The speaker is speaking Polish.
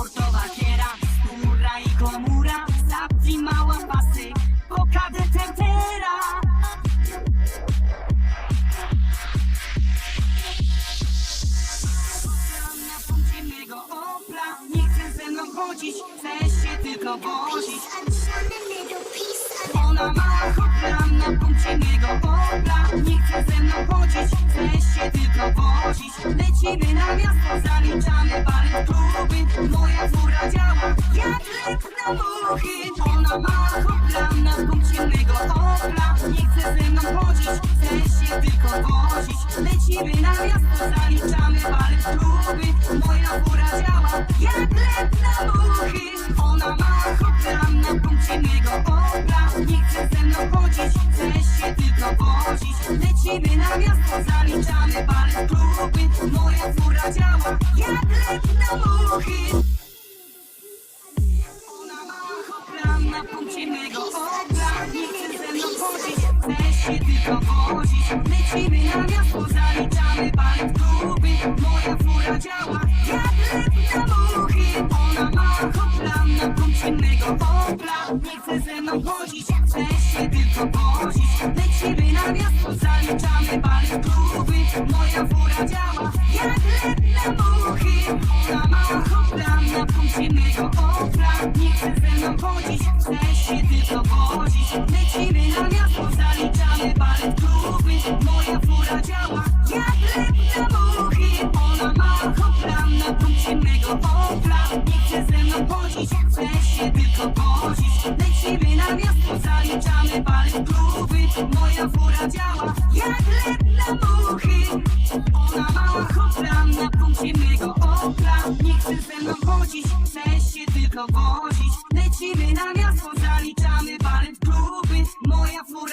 sportowa giera Mura i komura, zapci mała pasy Pokadę tentera Na punkcie mego opla Nie chcę ze mną chodzić, chcę się tylko wozić. Ona ma hopla na punkcie mego opla Nie chce ze mną chodzić muchy Ona ma hoplam na punkcie mego opla Nie chce ze mną chodzić, chce się tylko wozić Lecimy na miasto, zaliczamy balet kluby Moja fura działa jak lek na muchy Ona ma hoplam na punkcie mego opla Nie chce ze mną chodzić, chce się tylko wozić Lecimy na miasto, zaliczamy balet kluby Moja fura działa jak lek na muchy się tylko wozić Lecimy na miasto, zaliczamy balet kluby Moja fura działa lep na muchy Ona ma hoplam na punkcie mego okna Nie chce ze mną chodzić, chce się tylko wozić Lecimy na miasto, zaliczamy Mną chodzić, chce się tylko wozić Lecimy na miasto, zaliczamy balet kluby Moja fura działa jak lep na muchy. Ona ma hoplam na punkcie mego okna Nie chce ze mną chodzić, chce się tylko wozić Lecimy na miasto, zaliczamy balet kluby Moja fura działa jak lep na muchy. Ona ma hoplam na punkcie mego okna Nie chce ze mną chodzić, się tylko wozić Lecimy na miasto, zaliczamy balet kluby Moja fura